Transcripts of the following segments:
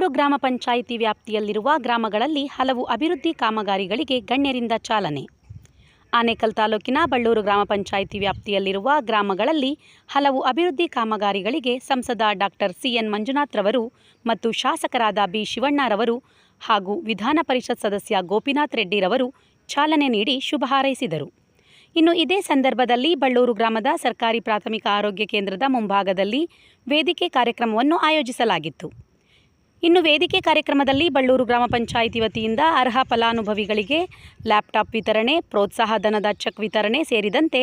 ಬಳ್ಳೂರು ಗ್ರಾಮ ಪಂಚಾಯಿತಿ ವ್ಯಾಪ್ತಿಯಲ್ಲಿರುವ ಗ್ರಾಮಗಳಲ್ಲಿ ಹಲವು ಅಭಿವೃದ್ಧಿ ಕಾಮಗಾರಿಗಳಿಗೆ ಗಣ್ಯರಿಂದ ಚಾಲನೆ. ಆನೇಕಲ್ ತಾಲೂಕಿನ ಬಳ್ಳೂರು ಗ್ರಾಮ ಪಂಚಾಯಿತಿ ವ್ಯಾಪ್ತಿಯಲ್ಲಿರುವ ಗ್ರಾಮಗಳಲ್ಲಿ ಹಲವು ಅಭಿವೃದ್ಧಿ ಕಾಮಗಾರಿಗಳಿಗೆ ಸಂಸದ ಡಾಕ್ಟರ್ ಸಿಎನ್ ಮಂಜುನಾಥ್ರವರು ಮತ್ತು ಶಾಸಕರಾದ ಬಿ ಶಿವಣ್ಣರವರು ಹಾಗೂ ವಿಧಾನ ಪರಿಷತ್ ಸದಸ್ಯ ಗೋಪಿನಾಥ್ ರೆಡ್ಡಿರವರು ಚಾಲನೆ ನೀಡಿ ಶುಭ ಹಾರೈಸಿದರು. ಇನ್ನು ಇದೇ ಸಂದರ್ಭದಲ್ಲಿ ಬಳ್ಳೂರು ಗ್ರಾಮದ ಸರ್ಕಾರಿ ಪ್ರಾಥಮಿಕ ಆರೋಗ್ಯ ಕೇಂದ್ರದ ಮುಂಭಾಗದಲ್ಲಿ ವೇದಿಕೆ ಕಾರ್ಯಕ್ರಮವನ್ನು ಆಯೋಜಿಸಲಾಗಿತ್ತು. ಇನ್ನು ವೇದಿಕೆ ಕಾರ್ಯಕ್ರಮದಲ್ಲಿ ಬಳ್ಳೂರು ಗ್ರಾಮ ಪಂಚಾಯಿತಿ ವತಿಯಿಂದ ಅರ್ಹ ಫಲಾನುಭವಿಗಳಿಗೆ ಲ್ಯಾಪ್ಟಾಪ್ ವಿತರಣೆ, ಪ್ರೋತ್ಸಾಹ ಧನದ ಚೆಕ್ ವಿತರಣೆ ಸೇರಿದಂತೆ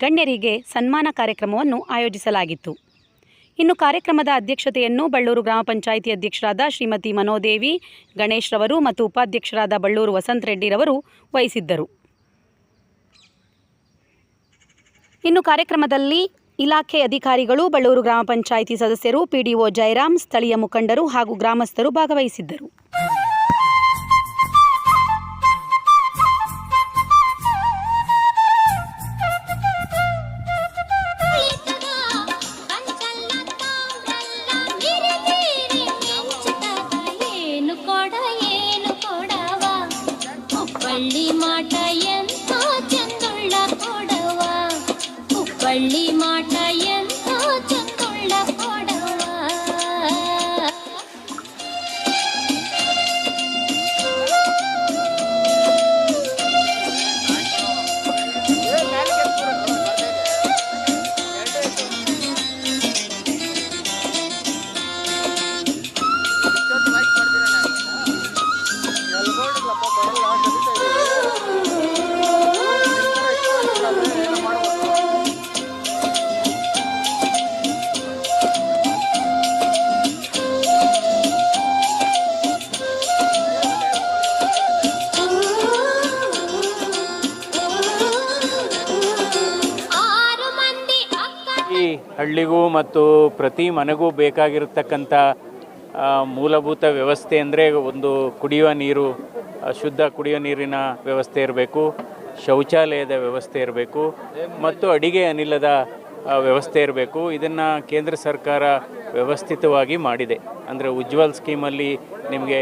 ಗಣ್ಯರಿಗೆ ಸನ್ಮಾನ ಕಾರ್ಯಕ್ರಮವನ್ನು ಆಯೋಜಿಸಲಾಗಿತ್ತು. ಇನ್ನು ಕಾರ್ಯಕ್ರಮದ ಅಧ್ಯಕ್ಷತೆಯನ್ನು ಬಳ್ಳೂರು ಗ್ರಾಮ ಪಂಚಾಯಿತಿ ಅಧ್ಯಕ್ಷರಾದ ಶ್ರೀಮತಿ ಮನೋದೇವಿ, ಗಣೇಶ್ ರವರು ಮತ್ತು ಉಪಾಧ್ಯಕ್ಷರಾದ ಬಳ್ಳೂರು ವಸಂತ್ ರೆಡ್ಡಿರವರು ವಹಿಸಿದ್ದರು. ಇನ್ನು ಕಾರ್ಯಕ್ರಮದಲ್ಲಿ ಇಲಾಖೆ ಅಧಿಕಾರಿಗಳು ಬಳ್ಳೂರು ಗ್ರಾಮ ಪಂಚಾಯಿತಿ ಸದಸ್ಯರು ಪಿಡಿಒ ಜಯರಾಮ್ ಸ್ಥಳೀಯ ಮುಖಂಡರು ಹಾಗೂ ಗ್ರಾಮಸ್ಥರು ಭಾಗವಹಿಸಿದ್ದರು. ಈ ಹಳ್ಳಿಗೂ ಮತ್ತು ಪ್ರತಿ ಮನೆಗೂ ಬೇಕಾಗಿರತಕ್ಕಂಥ ಮೂಲಭೂತ ವ್ಯವಸ್ಥೆ ಅಂದರೆ ಒಂದು ಕುಡಿಯುವ ನೀರು ಶುದ್ಧ ಕುಡಿಯುವ ನೀರಿನ ವ್ಯವಸ್ಥೆ ಇರಬೇಕು, ಶೌಚಾಲಯದ ವ್ಯವಸ್ಥೆ ಇರಬೇಕು, ಮತ್ತು ಅಡಿಗೆ ಅನಿಲದ ವ್ಯವಸ್ಥೆ ಇರಬೇಕು. ಇದನ್ನು ಕೇಂದ್ರ ಸರ್ಕಾರ ವ್ಯವಸ್ಥಿತವಾಗಿ ಮಾಡಿದೆ. ಅಂದರೆ ಉಜ್ವಲ್ ಸ್ಕೀಮಲ್ಲಿ ನಿಮಗೆ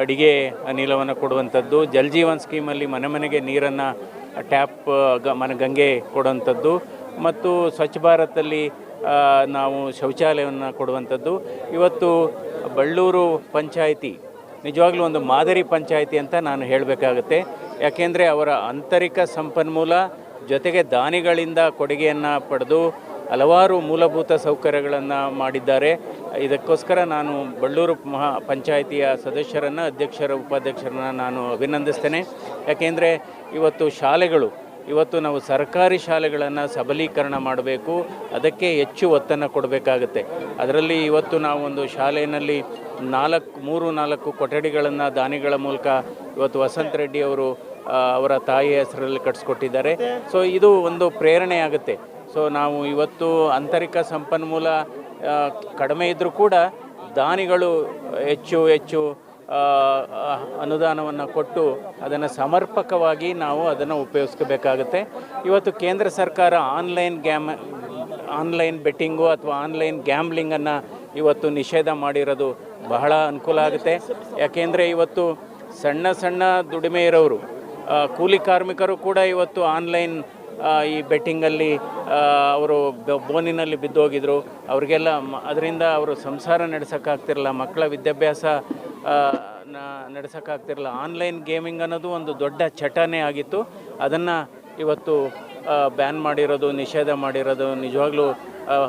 ಅಡಿಗೆ ಅನಿಲವನ್ನು ಕೊಡುವಂಥದ್ದು, ಜಲ್ ಜೀವನ್ ಸ್ಕೀಮಲ್ಲಿ ಮನೆ ಮನೆಗೆ ನೀರನ್ನು ಟ್ಯಾಪ್ ಗ, ಮನೆ ಗಂಗೆ ಕೊಡುವಂಥದ್ದು ಮತ್ತು ಸ್ವಚ್ಛ ಭಾರತಲ್ಲಿ ನಾವು ಶೌಚಾಲಯವನ್ನು ಕೊಡುವಂಥದ್ದು. ಇವತ್ತು ಬಳ್ಳೂರು ಪಂಚಾಯಿತಿ, ನಿಜವಾಗ್ಲೂ ಒಂದು ಮಾದರಿ ಪಂಚಾಯಿತಿ ಅಂತ ನಾನು ಹೇಳಬೇಕಾಗತ್ತೆ. ಯಾಕೆಂದರೆ ಅವರ ಆಂತರಿಕ ಸಂಪನ್ಮೂಲ ಜೊತೆಗೆ ದಾನಿಗಳಿಂದ ಕೊಡುಗೆಯನ್ನು ಪಡೆದು ಹಲವಾರು ಮೂಲಭೂತ ಸೌಕರ್ಯಗಳನ್ನು ಮಾಡಿದ್ದಾರೆ. ಇದಕ್ಕೋಸ್ಕರ ನಾನು ಬಳ್ಳೂರು ಮಹಾ ಪಂಚಾಯಿತಿಯ ಸದಸ್ಯರನ್ನು, ಅಧ್ಯಕ್ಷರ, ಉಪಾಧ್ಯಕ್ಷರನ್ನು ನಾನು ಅಭಿನಂದಿಸ್ತೇನೆ. ಯಾಕೆಂದರೆ ಇವತ್ತು ಶಾಲೆಗಳು ಇವತ್ತು ನಾವು ಸರ್ಕಾರಿ ಶಾಲೆಗಳನ್ನು ಸಬಲೀಕರಣ ಮಾಡಬೇಕು, ಅದಕ್ಕೆ ಹೆಚ್ಚು ಒತ್ತನ್ನು ಕೊಡಬೇಕಾಗುತ್ತೆ. ಅದರಲ್ಲಿ ಇವತ್ತು ನಾವು ಒಂದು ಶಾಲೆಯಲ್ಲಿ ನಾಲ್ಕು, ಮೂರು, ನಾಲ್ಕು ಕೊಠಡಿಗಳನ್ನು ದಾನಿಗಳ ಮೂಲಕ ಇವತ್ತು ವಸಂತ್ ರೆಡ್ಡಿ ಅವರು ಅವರ ತಾಯಿಯ ಹೆಸರಲ್ಲಿ ಕಟ್ಸ್ಕೊಟ್ಟಿದ್ದಾರೆ. ಸೊ ಇದು ಒಂದು ಪ್ರೇರಣೆ ಆಗುತ್ತೆ. ಸೊ ನಾವು ಇವತ್ತು ಆಂತರಿಕ ಸಂಪನ್ಮೂಲ ಕಡಿಮೆ ಇದ್ದರೂ ಕೂಡ ದಾನಿಗಳು ಹೆಚ್ಚು ಹೆಚ್ಚು ಅನುದಾನವನ್ನು ಕೊಟ್ಟು ಅದನ್ನು ಸಮರ್ಪಕವಾಗಿ ನಾವು ಅದನ್ನು ಉಪಯೋಗಿಸ್ಕೋಬೇಕಾಗುತ್ತೆ. ಇವತ್ತು ಕೇಂದ್ರ ಸರ್ಕಾರ ಆನ್ಲೈನ್ ಗ್ಯಾಮ್, ಆನ್ಲೈನ್ ಬೆಟ್ಟಿಂಗು ಅಥವಾ ಆನ್ಲೈನ್ ಗ್ಯಾಮ್ಲಿಂಗನ್ನು ಇವತ್ತು ನಿಷೇಧ ಮಾಡಿರೋದು ಬಹಳ ಅನುಕೂಲ ಆಗುತ್ತೆ. ಯಾಕೆಂದರೆ ಇವತ್ತು ಸಣ್ಣ ಸಣ್ಣ ದುಡಿಮೆ ಇರೋರು ಕೂಲಿ ಕಾರ್ಮಿಕರು ಕೂಡ ಇವತ್ತು ಆನ್ಲೈನ್ ಈ ಬೆಟ್ಟಿಂಗಲ್ಲಿ ಅವರು ಬೋನಿನಲ್ಲಿ ಬಿದ್ದೋಗಿದ್ರು. ಅವರಿಗೆಲ್ಲ ಅದರಿಂದ ಅವರು ಸಂಸಾರ ನಡೆಸೋಕ್ಕಾಗ್ತಿರಲ್ಲ ಮಕ್ಕಳ ವಿದ್ಯಾಭ್ಯಾಸ ನಡೆಸೋಕ್ಕಾಗ್ತಿರಲ್ಲ ಆನ್ಲೈನ್ ಗೇಮಿಂಗ್ ಅನ್ನೋದು ಒಂದು ದೊಡ್ಡ ಚಟನೇ ಆಗಿತ್ತು. ಅದನ್ನು ಇವತ್ತು ಬ್ಯಾನ್ ಮಾಡಿರೋದು, ನಿಷೇಧ ಮಾಡಿರೋದು ನಿಜವಾಗ್ಲೂ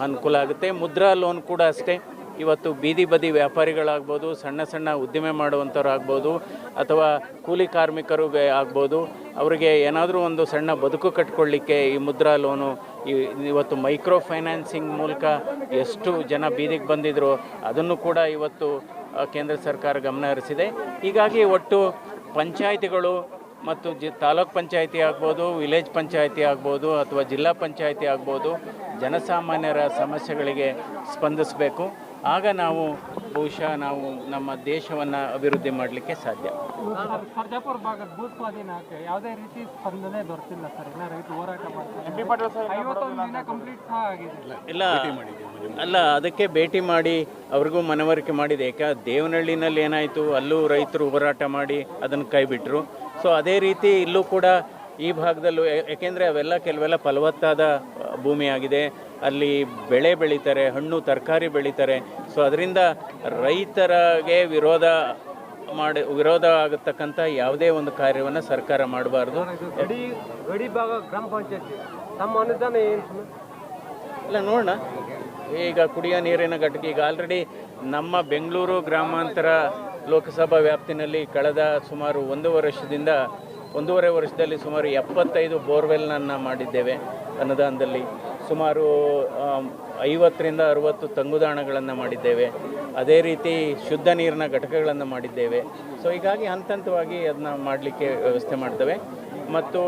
ಅನುಕೂಲ ಆಗುತ್ತೆ. ಮುದ್ರಾ ಲೋನ್ ಕೂಡ ಅಷ್ಟೇ. ಇವತ್ತು ಬೀದಿ ಬದಿ ವ್ಯಾಪಾರಿಗಳಾಗ್ಬೋದು, ಸಣ್ಣ ಸಣ್ಣ ಉದ್ದಿಮೆ ಮಾಡುವಂಥವ್ರು ಆಗ್ಬೋದು ಅಥವಾ ಕೂಲಿ ಕಾರ್ಮಿಕರು ಆಗ್ಬೋದು, ಅವರಿಗೆ ಏನಾದರೂ ಒಂದು ಸಣ್ಣ ಬದುಕು ಕಟ್ಕೊಳ್ಳಿಕ್ಕೆ ಈ ಮುದ್ರಾ ಲೋನು ಇವತ್ತು ಮೈಕ್ರೋ ಫೈನಾನ್ಸಿಂಗ್ ಮೂಲಕ ಎಷ್ಟು ಜನ ಬೀದಿಗೆ ಬಂದಿದ್ರು, ಅದನ್ನು ಕೂಡ ಇವತ್ತು ಕೇಂದ್ರ ಸರ್ಕಾರ ಗಮನ ಹರಿಸಿದೆ. ಹೀಗಾಗಿ ಒಟ್ಟು ಪಂಚಾಯಿತಿಗಳು ಮತ್ತು ಜಿ, ತಾಲೂಕ್ ಪಂಚಾಯಿತಿ ಆಗ್ಬೋದು, ವಿಲೇಜ್ ಪಂಚಾಯಿತಿ ಆಗ್ಬೋದು ಅಥವಾ ಜಿಲ್ಲಾ ಪಂಚಾಯಿತಿ ಆಗ್ಬೋದು, ಜನಸಾಮಾನ್ಯರ ಸಮಸ್ಯೆಗಳಿಗೆ ಸ್ಪಂದಿಸಬೇಕು. ಆಗ ನಾವು ಬಹುಶಃ ನಾವು ನಮ್ಮ ದೇಶವನ್ನು ಅಭಿವೃದ್ಧಿ ಮಾಡಲಿಕ್ಕೆ ಸಾಧ್ಯ. ಸರ್ ಸರ್ಜಾಪುರ ಭಾಗದ ಯಾವುದೇ ರೀತಿ ಸ್ಪಂದನೆ ದೊರೆತಿಲ್ಲ ಸರ್. ಇಲ್ಲ ರೈತರು ಹೋರಾಟ ಮಾಡ್ತಾರೆ. ಐವತ್ತೊಂದು ದಿನ ಕಂಪ್ಲೀಟ್ ಸಹ ಆಗಿದೆ. ಇಲ್ಲ ಅಲ್ಲ ಅದಕ್ಕೆ ಭೇಟಿ ಮಾಡಿ ಅವ್ರಿಗೂ ಮನವರಿಕೆ ಮಾಡಿದೆ. ಯಾಕೆ ದೇವನಹಳ್ಳಿನಲ್ಲಿ ಏನಾಯಿತು ಅಲ್ಲೂ ರೈತರು ಹೋರಾಟ ಮಾಡಿ ಅದನ್ನು ಕೈಬಿಟ್ರು. ಸೊ ಅದೇ ರೀತಿ ಇಲ್ಲೂ ಕೂಡ ಈ ಭಾಗದಲ್ಲೂ ಯಾಕೆಂದರೆ ಅವೆಲ್ಲ ಕೆಲವೆಲ್ಲ ಫಲವತ್ತಾದ ಭೂಮಿಯಾಗಿದೆ. ಅಲ್ಲಿ ಬೆಳೆ ಬೆಳೀತಾರೆ ಹಣ್ಣು ತರಕಾರಿ ಬೆಳೀತಾರೆ. ಸೊ ಅದರಿಂದ ರೈತರಿಗೆ ವಿರೋಧ ಮಾಡಿ ವಿರೋಧ ಆಗತಕ್ಕಂಥ ಯಾವುದೇ ಒಂದು ಕಾರ್ಯವನ್ನು ಸರ್ಕಾರ ಮಾಡಬಾರ್ದು. ಗಡಿ ಗಡಿ ಭಾಗ ಗ್ರಾಮ ಪಂಚಾಯತಿ ತಮ್ಮ ಅನುದಾನ ಏನು ಇಲ್ಲ ನೋಡೋಣ. ಈಗ ಕುಡಿಯೋ ನೀರಿನ ಘಟಕ ಈಗ ಆಲ್ರೆಡಿ ನಮ್ಮ ಬೆಂಗಳೂರು ಗ್ರಾಮಾಂತರ ಲೋಕಸಭಾ ವ್ಯಾಪ್ತಿನಲ್ಲಿ ಕಳೆದ ಸುಮಾರು ಒಂದು ವರ್ಷದಿಂದ ಒಂದೂವರೆ ವರ್ಷದಲ್ಲಿ ಸುಮಾರು ಎಪ್ಪತ್ತೈದು ಬೋರ್ವೆಲ್ನನ್ನು ಮಾಡಿದ್ದೇವೆ ಅನುದಾನದಲ್ಲಿ. ಸುಮಾರು ಐವತ್ತರಿಂದ ಅರುವತ್ತು ತಂಗುದಾಣಗಳನ್ನು ಮಾಡಿದ್ದೇವೆ. ಅದೇ ರೀತಿ ಶುದ್ಧ ನೀರಿನ ಘಟಕಗಳನ್ನು ಮಾಡಿದ್ದೇವೆ. ಸೊ ಹೀಗಾಗಿ ಹಂತ ಹಂತವಾಗಿ ಅದನ್ನ ಮಾಡಲಿಕ್ಕೆ ವ್ಯವಸ್ಥೆ ಮಾಡ್ತೇವೆ. ಮತ್ತು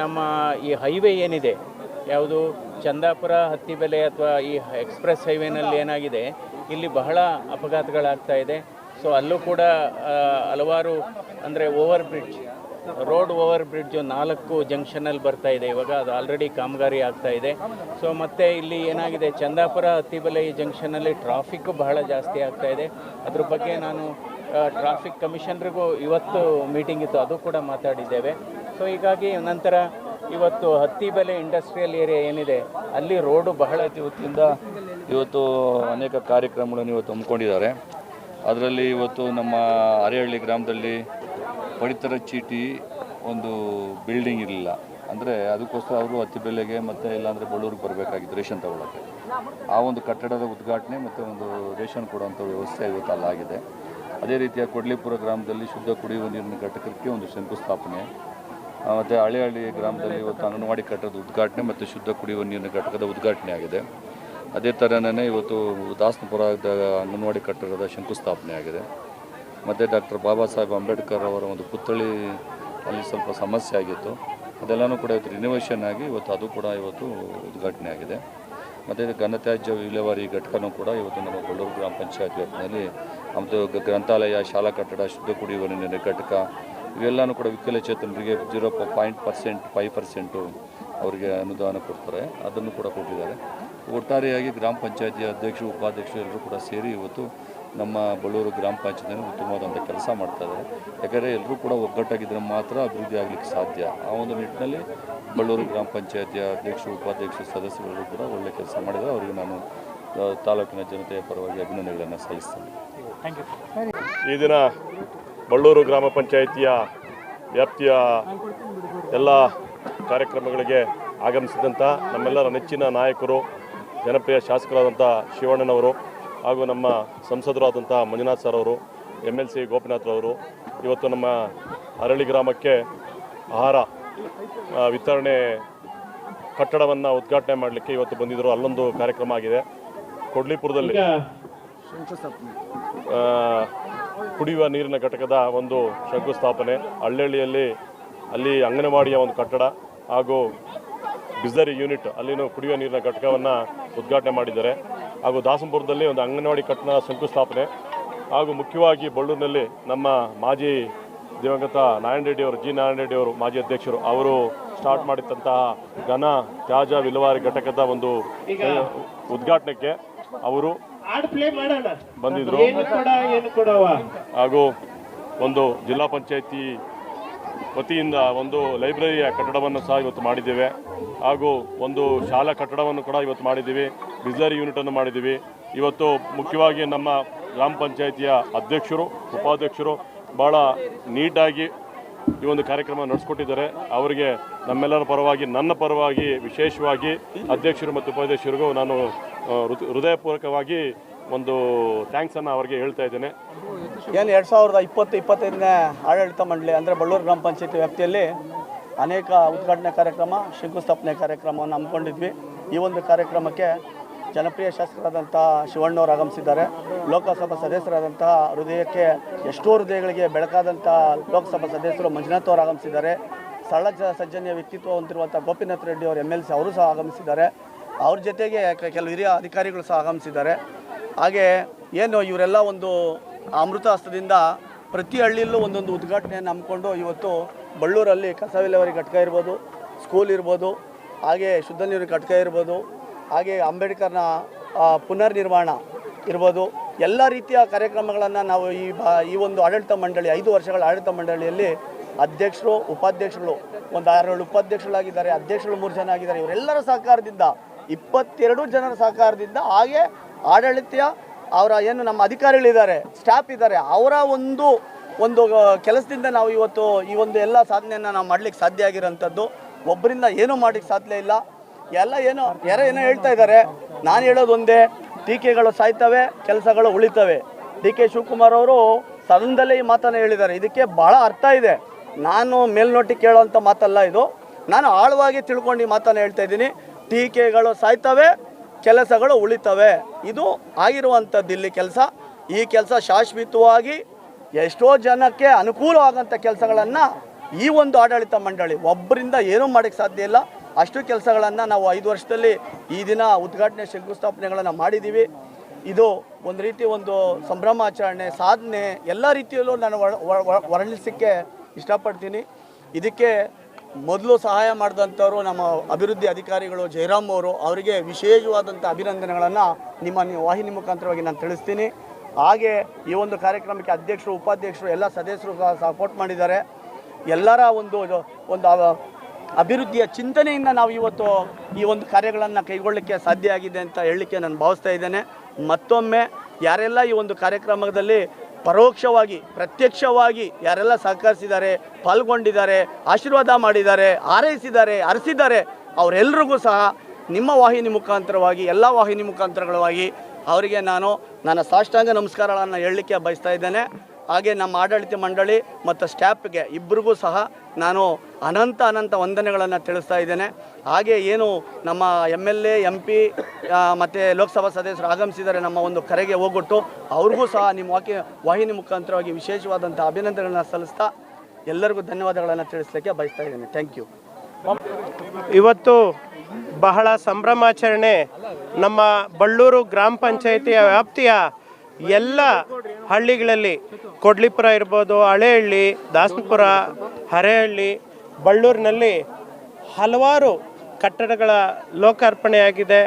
ನಮ್ಮ ಈ ಹೈವೇ ಏನಿದೆ, ಯಾವುದು ಚಂದಾಪುರ ಹತ್ತಿಬೆಲೆ ಅಥವಾ ಈ ಎಕ್ಸ್ಪ್ರೆಸ್ ಹೈವೇನಲ್ಲಿ ಏನಾಗಿದೆ, ಇಲ್ಲಿ ಬಹಳ ಅಪಘಾತಗಳಾಗ್ತಾ ಇದೆ. ಸೊ ಅಲ್ಲೂ ಕೂಡ ಹಲವಾರು, ಅಂದರೆ over bridge road over bridge ನಾಲ್ಕು ಜಂಕ್ಷನಲ್ಲಿ ಬರ್ತಾ ಇದೆ. ಇವಾಗ ಅದು ಆಲ್ರೆಡಿ ಕಾಮಗಾರಿ ಆಗ್ತಾ ಇದೆ. ಸೊ ಮತ್ತೆ ಇಲ್ಲಿ ಏನಾಗಿದೆ? ಚಂದಾಪುರ ಹತ್ತಿಬೆಲೆ ಈ ಜಂಕ್ಷನಲ್ಲಿ ಟ್ರಾಫಿಕ್ಕು ಬಹಳ ಜಾಸ್ತಿ ಆಗ್ತಾ ಇದೆ. ಅದ್ರ ಬಗ್ಗೆ ನಾನು ಟ್ರಾಫಿಕ್ ಕಮಿಷನರಿಗೂ ಇವತ್ತು ಮೀಟಿಂಗ್ ಇತ್ತು. ಅದು ಕೂಡ ಮಾತಾಡಿದ್ದೇವೆ. ಸೊ ಹೀಗಾಗಿ ನಂತರ ಇವತ್ತು ಹತ್ತಿ ಬೆಲೆ ಇಂಡಸ್ಟ್ರಿಯಲ್ ಏರಿಯಾ ಏನಿದೆ? ಅಲ್ಲಿ ರೋಡು ಬಹಳ ಇವತ್ತಿಂದ ಇವತ್ತು ಅನೇಕ ಕಾರ್ಯಕ್ರಮಗಳನ್ನು ಇವತ್ತು ಹಮ್ಮಿಕೊಂಡಿದ್ದಾರೆ. ಅದರಲ್ಲಿ ಇವತ್ತು ನಮ್ಮ ಅರೆಹಳ್ಳಿ ಗ್ರಾಮದಲ್ಲಿ ಪಡಿತರ ಚೀಟಿ ಒಂದು ಬಿಲ್ಡಿಂಗ್ ಇರಲಿಲ್ಲ. ಅಂದರೆ ಅದಕ್ಕೋಸ್ಕರ ಅವರು ಹತ್ತಿ ಬೆಲೆಗೆ ಮತ್ತು ಇಲ್ಲಾಂದರೆ ಬಳ್ಳೂರಿಗೆ ಬರಬೇಕಾಗಿತ್ತು ರೇಷನ್ ತಗೊಳ್ಳೋಕ್ಕೆ ಆ ಒಂದು ಕಟ್ಟಡದ ಉದ್ಘಾಟನೆ ಮತ್ತು ಒಂದು ರೇಷನ್ ಕೊಡುವಂಥ ವ್ಯವಸ್ಥೆ ಇವತ್ತು ಅಲ್ಲಾಗಿದೆ ಅದೇ ರೀತಿಯ ಕೊಡ್ಲಿಪುರ ಗ್ರಾಮದಲ್ಲಿ ಶುದ್ಧ ಕುಡಿಯುವ ನೀರಿನ ಘಟಕಕ್ಕೆ ಒಂದು ಶಂಕುಸ್ಥಾಪನೆ. ಮತ್ತು ಹಳ್ಳಿ ಗ್ರಾಮದಲ್ಲಿ ಇವತ್ತು ಅಂಗನವಾಡಿ ಕಟ್ಟಡದ ಉದ್ಘಾಟನೆ ಮತ್ತು ಶುದ್ಧ ಕುಡಿಯುವ ನೀರಿನ ಘಟಕದ ಉದ್ಘಾಟನೆ ಆಗಿದೆ. ಅದೇ ಥರನೇ ಇವತ್ತು ದಾಸನಪುರದ ಅಂಗನವಾಡಿ ಕಟ್ಟಡದ ಶಂಕುಸ್ಥಾಪನೆ ಆಗಿದೆ. ಮತ್ತು ಡಾಕ್ಟರ್ ಬಾಬಾ ಸಾಹೇಬ್ ಅಂಬೇಡ್ಕರ್ ಅವರ ಒಂದು ಪುತ್ಥಳಿ ಅಲ್ಲಿ ಸ್ವಲ್ಪ ಸಮಸ್ಯೆ ಆಗಿತ್ತು. ಅದೆಲ್ಲನೂ ಕೂಡ ಇವತ್ತು ರಿನೋವೇಷನ್ ಆಗಿ ಇವತ್ತು ಅದು ಕೂಡ ಇವತ್ತು ಉದ್ಘಾಟನೆ ಆಗಿದೆ. ಮತ್ತು ಘನತ್ಯಾಜ್ಯ ವಿಲೇವಾರಿ ಘಟಕನೂ ಕೂಡ ಇವತ್ತು ನಮ್ಮ ಗೊಳ್ಳೂರು ಗ್ರಾಮ ಪಂಚಾಯತ್ ವ್ಯಾಪ್ತಿಯಲ್ಲಿ ನಮ್ಮದು ಗ್ರಂಥಾಲಯ, ಶಾಲಾ ಕಟ್ಟಡ, ಶುದ್ಧ ಕುಡಿಯುವ ನೀರಿನ ಘಟಕ ಇವೆಲ್ಲನೂ ಕೂಡ ವಿಕಲಚೇತನರಿಗೆ zero point percent five percent ಅವರಿಗೆ ಅನುದಾನ ಕೊಡ್ತಾರೆ. ಅದನ್ನು ಕೂಡ ಕೊಟ್ಟಿದ್ದಾರೆ. ಒಟ್ಟಾರೆಯಾಗಿ ಗ್ರಾಮ ಪಂಚಾಯತಿ ಅಧ್ಯಕ್ಷರು ಉಪಾಧ್ಯಕ್ಷರು ಎಲ್ಲರೂ ಕೂಡ ಸೇರಿ ಇವತ್ತು ನಮ್ಮ ಬಳ್ಳೂರು ಗ್ರಾಮ ಪಂಚಾಯತಿನಲ್ಲಿ ಉತ್ತಮವಾದಂಥ ಕೆಲಸ ಮಾಡ್ತಾ ಇದ್ದಾರೆ. ಯಾಕಂದರೆ ಎಲ್ಲರೂ ಕೂಡ ಒಗ್ಗಟ್ಟಾಗಿದ್ದರೆ ಮಾತ್ರ ಅಭಿವೃದ್ಧಿ ಆಗಲಿಕ್ಕೆ ಸಾಧ್ಯ. ಆ ಒಂದು ನಿಟ್ಟಿನಲ್ಲಿ ಬಳ್ಳೂರು ಗ್ರಾಮ ಪಂಚಾಯತಿಯ ಅಧ್ಯಕ್ಷರು ಉಪಾಧ್ಯಕ್ಷರು ಸದಸ್ಯರೆಲ್ಲರೂ ಕೂಡ ಒಳ್ಳೆ ಕೆಲಸ ಮಾಡಿದ್ದಾರೆ. ಅವರಿಗೆ ನಾನು ತಾಲೂಕಿನ ಜನತೆಯ ಪರವಾಗಿ ಅಭಿನಂದನೆಗಳನ್ನು ಸಲ್ಲಿಸ್ತೇನೆ. ಈ ದಿನ ಬಳ್ಳೂರು ಗ್ರಾಮ ಪಂಚಾಯಿತಿಯ ವ್ಯಾಪ್ತಿಯ ಎಲ್ಲ ಕಾರ್ಯಕ್ರಮಗಳಿಗೆ ಆಗಮಿಸಿದಂಥ ನಮ್ಮೆಲ್ಲರ ನೆಚ್ಚಿನ ನಾಯಕರು ಜನಪ್ರಿಯ ಶಾಸಕರಾದಂಥ ಶಿವಣ್ಣನವರು ಹಾಗೂ ನಮ್ಮ ಸಂಸದರಾದಂಥ ಮಂಜುನಾಥ್ ಸರ್ ಅವರು ಎಂ ಎಲ್ ಸಿ ಗೋಪಿನಾಥ್ರವರು ಇವತ್ತು ನಮ್ಮ ಅರಳಿ ಗ್ರಾಮಕ್ಕೆ ಆಹಾರ ವಿತರಣೆ ಕಟ್ಟಡವನ್ನು ಉದ್ಘಾಟನೆ ಮಾಡಲಿಕ್ಕೆ ಇವತ್ತು ಬಂದಿದ್ದರು ಅಲ್ಲೊಂದು ಕಾರ್ಯಕ್ರಮ ಆಗಿದೆ. ಕೊಡ್ಲಿಪುರದಲ್ಲಿ ಕುಡಿಯುವ ನೀರಿನ ಘಟಕದ ಒಂದು ಶಂಕುಸ್ಥಾಪನೆ. ಹಳ್ಳಿಯಲ್ಲಿ ಅಲ್ಲಿ ಅಂಗನವಾಡಿಯ ಒಂದು ಕಟ್ಟಡ ಹಾಗೂ ಬಿಸ್ಲರಿ ಯೂನಿಟ್ ಅಲ್ಲಿನೂ ಕುಡಿಯುವ ನೀರಿನ ಘಟಕವನ್ನು ಉದ್ಘಾಟನೆ ಮಾಡಿದ್ದಾರೆ. ಹಾಗೂ ದಾಸಂಪುರದಲ್ಲಿ ಒಂದು ಅಂಗನವಾಡಿ ಕಟ್ಟಡ ಶಂಕುಸ್ಥಾಪನೆ ಹಾಗೂ ಮುಖ್ಯವಾಗಿ ಬಳ್ಳೂರಿನಲ್ಲಿ ನಮ್ಮ ಮಾಜಿ ದಿವಂಗತ ನಾರಾಯಣ ರೆಡ್ಡಿ ಅವರು ಜಿ ನಾರಾಯಣ ರೆಡ್ಡಿ ಅವರು ಮಾಜಿ ಅಧ್ಯಕ್ಷರು ಅವರು ಸ್ಟಾರ್ಟ್ ಮಾಡಿದಂತಹ ಘನ ತ್ಯಾಜ್ಯ ವಿಲೇವಾರಿ ಘಟಕದ ಒಂದು ಉದ್ಘಾಟನೆಗೆ ಅವರು ಬಂದಿದ್ರು. ಹಾಗೂ ಒಂದು ಜಿಲ್ಲಾ ಪಂಚಾಯತಿ ವತಿಯಿಂದ ಒಂದು ಲೈಬ್ರರಿಯ ಕಟ್ಟಡವನ್ನು ಸಹ ಇವತ್ತು ಮಾಡಿದ್ದೇವೆ ಹಾಗೂ ಒಂದು ಶಾಲಾ ಕಟ್ಟಡವನ್ನು ಕೂಡ ಇವತ್ತು ಮಾಡಿದ್ದೀವಿ. ಬಿಸ್ಲರಿ ಯೂನಿಟನ್ನು ಮಾಡಿದ್ದೀವಿ. ಇವತ್ತು ಮುಖ್ಯವಾಗಿ ನಮ್ಮ ಗ್ರಾಮ ಪಂಚಾಯಿತಿಯ ಅಧ್ಯಕ್ಷರು, ಉಪಾಧ್ಯಕ್ಷರು ಭಾಳ ನೀಟಾಗಿ ಈ ಒಂದು ಕಾರ್ಯಕ್ರಮ ನಡೆಸ್ಕೊಟ್ಟಿದ್ದಾರೆ. ಅವರಿಗೆ ನಮ್ಮೆಲ್ಲರ ಪರವಾಗಿ, ನನ್ನ ಪರವಾಗಿ ವಿಶೇಷವಾಗಿ ಅಧ್ಯಕ್ಷರು ಮತ್ತು ಉಪಾಧ್ಯಕ್ಷರಿಗೂ ನಾನು ಹೃದಯಪೂರ್ವಕವಾಗಿ ಒಂದು ಥ್ಯಾಂಕ್ಸನ್ನು ಅವರಿಗೆ ಹೇಳ್ತಾ ಇದ್ದೇನೆ. ಏನು ಎರಡು ಸಾವಿರದ ಇಪ್ಪತ್ತು, ಇಪ್ಪತ್ತೈದನೇ ಆಡಳಿತ ಮಂಡಳಿ ಅಂದರೆ ಬಳ್ಳೂರು ಗ್ರಾಮ ಪಂಚಾಯತಿ ವ್ಯಾಪ್ತಿಯಲ್ಲಿ ಅನೇಕ ಉದ್ಘಾಟನೆ ಕಾರ್ಯಕ್ರಮ, ಶಂಕುಸ್ಥಾಪನೆ ಕಾರ್ಯಕ್ರಮವನ್ನು ಹಮ್ಮಿಕೊಂಡಿದ್ವಿ. ಈ ಒಂದು ಕಾರ್ಯಕ್ರಮಕ್ಕೆ ಜನಪ್ರಿಯ ಶಾಸಕರಾದಂಥ ಶಿವಣ್ಣವರು ಆಗಮಿಸಿದ್ದಾರೆ. ಲೋಕಸಭಾ ಸದಸ್ಯರಾದಂತಹ ಹೃದಯಕ್ಕೆ ಎಷ್ಟೋ ಹೃದಯಗಳಿಗೆ ಬೆಳಕಾದಂಥ ಲೋಕಸಭಾ ಸದಸ್ಯರು ಮಂಜುನಾಥ್ ಅವರು ಆಗಮಿಸಿದ್ದಾರೆ. ಸರಳ ಸಜ್ಜನೆಯ ವ್ಯಕ್ತಿತ್ವ ಹೊಂದಿರುವಂಥ ಗೋಪಿನಾಥ್ ರೆಡ್ಡಿ ಅವರು ಎಂ ಎಲ್ ಸಿ ಅವರು ಸಹ ಆಗಮಿಸಿದ್ದಾರೆ. ಅವ್ರ ಜೊತೆಗೆ ಕೆಲವು ಹಿರಿಯ ಅಧಿಕಾರಿಗಳು ಸಹ ಆಗಮಿಸಿದ್ದಾರೆ. ಹಾಗೆ ಏನು ಇವರೆಲ್ಲ ಒಂದು ಅಮೃತ ಹಸ್ತದಿಂದ ಪ್ರತಿ ಹಳ್ಳಿಯಲ್ಲೂ ಒಂದೊಂದು ಉದ್ಘಾಟನೆಯನ್ನು ಹಮ್ಮಿಕೊಂಡು ಇವತ್ತು ಬಳ್ಳೂರಲ್ಲಿ ಕಸ ವಿಲೇವಾರಿ ಘಟಕ ಇರ್ಬೋದು, ಸ್ಕೂಲ್ ಇರ್ಬೋದು, ಹಾಗೆ ಶುದ್ಧ ನೀರಿನ ಘಟಕ ಇರ್ಬೋದು ಹಾಗೆ ಅಂಬೇಡ್ಕರ್ನ ಪುನರ್ ಪುನರ್ನಿರ್ಮಾಣ ಇರ್ಬೋದು. ಎಲ್ಲ ರೀತಿಯ ಕಾರ್ಯಕ್ರಮಗಳನ್ನು ನಾವು ಈ ಬಾ, ಈ ಒಂದು ಆಡಳಿತ ಮಂಡಳಿ, ಐದು ವರ್ಷಗಳ ಆಡಳಿತ ಮಂಡಳಿಯಲ್ಲಿ ಅಧ್ಯಕ್ಷರು, ಉಪಾಧ್ಯಕ್ಷರು, ಒಂದು ಆರೇಳು ಉಪಾಧ್ಯಕ್ಷಗಳಾಗಿದ್ದಾರೆ ಅಧ್ಯಕ್ಷರು ಮೂರು ಜನ ಆಗಿದ್ದಾರೆ. ಇವರೆಲ್ಲರ ಸಹಕಾರದಿಂದ, ಇಪ್ಪತ್ತೆರಡು ಜನರ ಸಹಕಾರದಿಂದ ಹಾಗೆ ಆಡಳಿತ ಅವರ ಏನು ನಮ್ಮ ಅಧಿಕಾರಿಗಳಿದ್ದಾರೆ, ಸ್ಟಾಫ್ ಇದ್ದಾರೆ. ಅವರ ಒಂದು ಒಂದು ಕೆಲಸದಿಂದ ನಾವು ಇವತ್ತು ಈ ಒಂದು ಎಲ್ಲ ಸಾಧನೆಯನ್ನು ನಾವು ಮಾಡ್ಲಿಕ್ಕೆ ಸಾಧ್ಯ ಆಗಿರೋಂಥದ್ದು. ಒಬ್ಬರಿಂದ ಏನೂ ಮಾಡ್ಲಿಕ್ಕೆ ಸಾಧ್ಯ ಇಲ್ಲ. ಎಲ್ಲ ಏನೋ, ಯಾರ ಏನೋ ಹೇಳ್ತಾ ಇದ್ದಾರೆ. ನಾನು ಹೇಳೋದು ಒಂದೇ ಟೀಕೆಗಳು ಸಾಯ್ತವೆ, ಕೆಲಸಗಳು ಉಳಿತವೆ. ಡಿ ಕೆ ಶಿವಕುಮಾರ್ ಅವರು ಸದನದಲ್ಲೇ ಈ ಮಾತನ್ನು ಹೇಳಿದ್ದಾರೆ. ಇದಕ್ಕೆ ಬಹಳ ಅರ್ಥ ಇದೆ. ನಾನು ಮೇಲ್ನೋಟಿ ಕೇಳೋವಂಥ ಮಾತಲ್ಲ ಇದು. ನಾನು ಆಳವಾಗಿ ತಿಳ್ಕೊಂಡು ಈ ಮಾತನ್ನು ಹೇಳ್ತಾ ಇದ್ದೀನಿ. ಟೀಕೆಗಳು ಸಾಯ್ತವೆ, ಕೆಲಸಗಳು ಉಳಿತವೆ. ಇದು ಆಗಿರುವಂಥದ್ದು ಇಲ್ಲಿ ಕೆಲಸ. ಈ ಕೆಲಸ ಶಾಶ್ವತವಾಗಿ ಎಷ್ಟೋ ಜನಕ್ಕೆ ಅನುಕೂಲವಾಗಂಥ ಕೆಲಸಗಳನ್ನು ಈ ಒಂದು ಆಡಳಿತ ಮಂಡಳಿ ಒಬ್ಬರಿಂದ ಏನೂ ಮಾಡೋಕ್ಕೆ ಸಾಧ್ಯ ಇಲ್ಲ. ಅಷ್ಟು ಕೆಲಸಗಳನ್ನು ನಾವು ಐದು ವರ್ಷದಲ್ಲಿ ಈ ದಿನ ಉದ್ಘಾಟನೆ ಶಂಕುಸ್ಥಾಪನೆಗಳನ್ನು ಮಾಡಿದ್ದೀವಿ. ಇದು ಒಂದು ರೀತಿ ಒಂದು ಸಂಭ್ರಮಾಚರಣೆ, ಸಾಧನೆ, ಎಲ್ಲ ರೀತಿಯಲ್ಲೂ ನಾನು ವರ್- ವರ್- ವರ್- ವರ್ಣಿಸಲಿಕ್ಕೆ ಇಷ್ಟಪಡ್ತೀನಿ. ಇದಕ್ಕೆ ಮೊದಲು ಸಹಾಯ ಮಾಡಿದಂಥವ್ರು ನಮ್ಮ ಅಭಿವೃದ್ಧಿ ಅಧಿಕಾರಿಗಳು ಜಯರಾಮ್ ಅವರು. ಅವರಿಗೆ ವಿಶೇಷವಾದಂಥ ಅಭಿನಂದನೆಗಳನ್ನು ನಿಮ್ಮ ವಾಹಿನಿ ಮುಖಾಂತರವಾಗಿ ನಾನು ತಿಳಿಸ್ತೀನಿ. ಹಾಗೆ ಈ ಒಂದು ಕಾರ್ಯಕ್ರಮಕ್ಕೆ ಅಧ್ಯಕ್ಷರು, ಉಪಾಧ್ಯಕ್ಷರು, ಎಲ್ಲ ಸದಸ್ಯರು ಸಪೋರ್ಟ್ ಮಾಡಿದ್ದಾರೆ. ಎಲ್ಲರ ಒಂದು ಒಂದು ಅಭಿವೃದ್ಧಿಯ ಚಿಂತನೆಯಿಂದ ನಾವು ಇವತ್ತು ಈ ಒಂದು ಕಾರ್ಯಗಳನ್ನು ಕೈಗೊಳ್ಳಲಿಕ್ಕೆ ಸಾಧ್ಯ ಆಗಿದೆ ಅಂತ ಹೇಳಲಿಕ್ಕೆ ನಾನು ಭಾವಿಸ್ತಾ ಇದ್ದೇನೆ. ಮತ್ತೊಮ್ಮೆ ಯಾರೆಲ್ಲ ಈ ಒಂದು ಕಾರ್ಯಕ್ರಮದಲ್ಲಿ ಪರೋಕ್ಷವಾಗಿ, ಪ್ರತ್ಯಕ್ಷವಾಗಿ ಯಾರೆಲ್ಲ ಸಹಕರಿಸಿದ್ದಾರೆ, ಪಾಲ್ಗೊಂಡಿದ್ದಾರೆ, ಆಶೀರ್ವಾದ ಮಾಡಿದ್ದಾರೆ, ಹಾರೈಸಿದ್ದಾರೆ, ಅರಸಿದ್ದಾರೆ ಅವರೆಲ್ಲರಿಗೂ ಸಹ ನಿಮ್ಮ ವಾಹಿನಿ ಮುಖಾಂತರವಾಗಿ, ಎಲ್ಲ ವಾಹಿನಿ ಮುಖಾಂತರಗಳವಾಗಿ ಅವರಿಗೆ ನಾನು ನನ್ನ ಸಾಷ್ಟಾಂಗ ನಮಸ್ಕಾರಗಳನ್ನು ಹೇಳಲಿಕ್ಕೆ ಬಯಸ್ತಾ ಇದ್ದೇನೆ. ಹಾಗೆ ನಮ್ಮ ಆಡಳಿತ ಮಂಡಳಿ ಮತ್ತು ಸ್ಟಾಫ್ಗೆ ಇಬ್ಬರಿಗೂ ಸಹ ನಾನು ಅನಂತ ಅನಂತ ವಂದನೆಗಳನ್ನು ತಿಳಿಸ್ತಾ ಇದ್ದೇನೆ. ಹಾಗೆ ಏನು ನಮ್ಮ M L A, M P ಮತ್ತು ಲೋಕಸಭಾ ಸದಸ್ಯರು ಆಗಮಿಸಿದರೆ ನಮ್ಮ ಒಂದು ಕರೆಗೆ ಹೋಗ್ಬಿಟ್ಟು ಅವ್ರಿಗೂ ಸಹ ನಿಮ್ಮ ವಾಕ್ಯ, ವಾಹಿನಿ ಮುಖಾಂತರವಾಗಿ ವಿಶೇಷವಾದಂಥ ಅಭಿನಂದನೆಗಳನ್ನು ಸಲ್ಲಿಸ್ತಾ ಎಲ್ಲರಿಗೂ ಧನ್ಯವಾದಗಳನ್ನು ತಿಳಿಸ್ಲಿಕ್ಕೆ ಬಯಸ್ತಾ ಇದ್ದೇನೆ. ಥ್ಯಾಂಕ್ ಯು ಇವತ್ತು ಬಹಳ ಸಂಭ್ರಮಾಚರಣೆ ನಮ್ಮ ಬಳ್ಳೂರು ಗ್ರಾಮ ಪಂಚಾಯಿತಿಯ ವ್ಯಾಪ್ತಿಯ ಎಲ್ಲ ಹಳ್ಳಿಗಳಲ್ಲಿ ಕೊಡ್ಲಿಪುರ ಇರ್ಬೋದು, ಹಳೆಹಳ್ಳಿ, ದಾಸನಪುರ, ಹರೇಹಳ್ಳಿ, ಬಳ್ಳೂರಿನಲ್ಲಿ ಹಲವಾರು ಕಟ್ಟಡಗಳ ಲೋಕಾರ್ಪಣೆಯಾಗಿದೆ.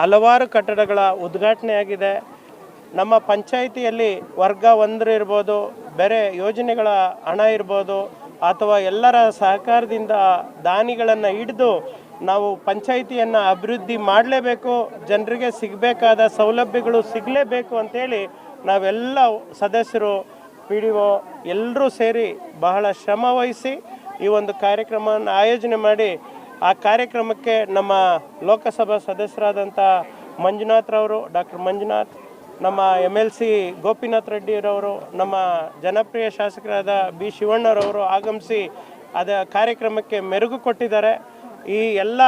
ಹಲವಾರು ಕಟ್ಟಡಗಳ ಉದ್ಘಾಟನೆಯಾಗಿದೆ. ನಮ್ಮ ಪಂಚಾಯಿತಿಯಲ್ಲಿ ವರ್ಗ ಒಂದರು ಇರ್ಬೋದು, ಬೇರೆ ಯೋಜನೆಗಳ ಹಣ ಇರ್ಬೋದು, ಅಥವಾ ಎಲ್ಲರ ಸಹಕಾರದಿಂದ ದಾನಿಗಳನ್ನು ಹಿಡಿದು ನಾವು ಪಂಚಾಯಿತಿಯನ್ನು ಅಭಿವೃದ್ಧಿ ಮಾಡಲೇಬೇಕು, ಜನರಿಗೆ ಸಿಗಬೇಕಾದ ಸೌಲಭ್ಯಗಳು ಸಿಗಲೇಬೇಕು ಅಂತೇಳಿ ನಾವೆಲ್ಲ ಸದಸ್ಯರು ಪಿ ಡಿ ಒ ಎಲ್ಲರೂ ಸೇರಿ ಬಹಳ ಶ್ರಮ ವಹಿಸಿ ಈ ಒಂದು ಕಾರ್ಯಕ್ರಮವನ್ನು ಆಯೋಜನೆ ಮಾಡಿ ಆ ಕಾರ್ಯಕ್ರಮಕ್ಕೆ ನಮ್ಮ ಲೋಕಸಭಾ ಸದಸ್ಯರಾದಂಥ ಮಂಜುನಾಥ್ರವರು ಡಾಕ್ಟರ್ ಮಂಜುನಾಥ್, ನಮ್ಮ ಎಂ ಎಲ್ ಸಿ ಗೋಪಿನಾಥ್ ರೆಡ್ಡಿರವರು ನಮ್ಮ ಜನಪ್ರಿಯ ಶಾಸಕರಾದ ಬಿ ಶಿವಣ್ಣರವರು ಆಗಮಿಸಿ ಅದ ಕಾರ್ಯಕ್ರಮಕ್ಕೆ ಮೆರುಗು ಕೊಟ್ಟಿದ್ದಾರೆ. ಈ ಎಲ್ಲ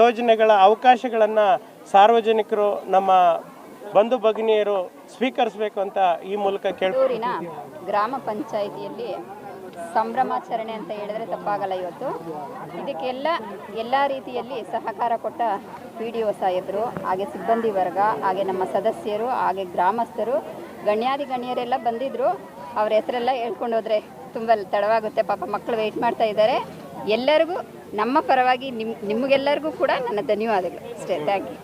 ಯೋಜನೆಗಳ ಅವಕಾಶಗಳನ್ನು ಸಾರ್ವಜನಿಕರು, ನಮ್ಮ ಬಂಧು ಭಗಿನಿಯರು ಸ್ವೀಕರಿಸಬೇಕು ಅಂತ ಈ ಮೂಲಕ ಕೇಳಿ ಗ್ರಾಮ ಪಂಚಾಯಿತಿಯಲ್ಲಿ ಸಂಭ್ರಮಾಚರಣೆ ಅಂತ ಹೇಳಿದ್ರೆ ತಪ್ಪಾಗಲ್ಲ ಇವತ್ತು. ಇದಕ್ಕೆಲ್ಲ ಎಲ್ಲ ರೀತಿಯಲ್ಲಿ ಸಹಕಾರ ಕೊಟ್ಟ ಪಿ ಡಿ ಒ ಸಾಹೇಬರು ಹಾಗೆ ಸಿಬ್ಬಂದಿ ವರ್ಗ ಹಾಗೆ ನಮ್ಮ ಸದಸ್ಯರು ಹಾಗೆ ಗ್ರಾಮಸ್ಥರು ಗಣ್ಯಾದಿ ಗಣ್ಯರೆಲ್ಲ ಬಂದಿದ್ರು. ಅವ್ರ ಹೆಸರೆಲ್ಲ ಹೇಳ್ಕೊಂಡು ಹೋದರೆ ತುಂಬ ತಡವಾಗುತ್ತೆ. ಪಾಪ ಮಕ್ಕಳು ವೆಯ್ಟ್ ಮಾಡ್ತಾ ಇದ್ದಾರೆ. ಎಲ್ಲರಿಗೂ ನಮ್ಮ ಪರವಾಗಿ ನಿಮ್ ನಿಮಗೆಲ್ಲರಿಗೂ ಕೂಡ ನನ್ನ ಧನ್ಯವಾದಗಳು. ಅಷ್ಟೇ ಥ್ಯಾಂಕ್ ಯು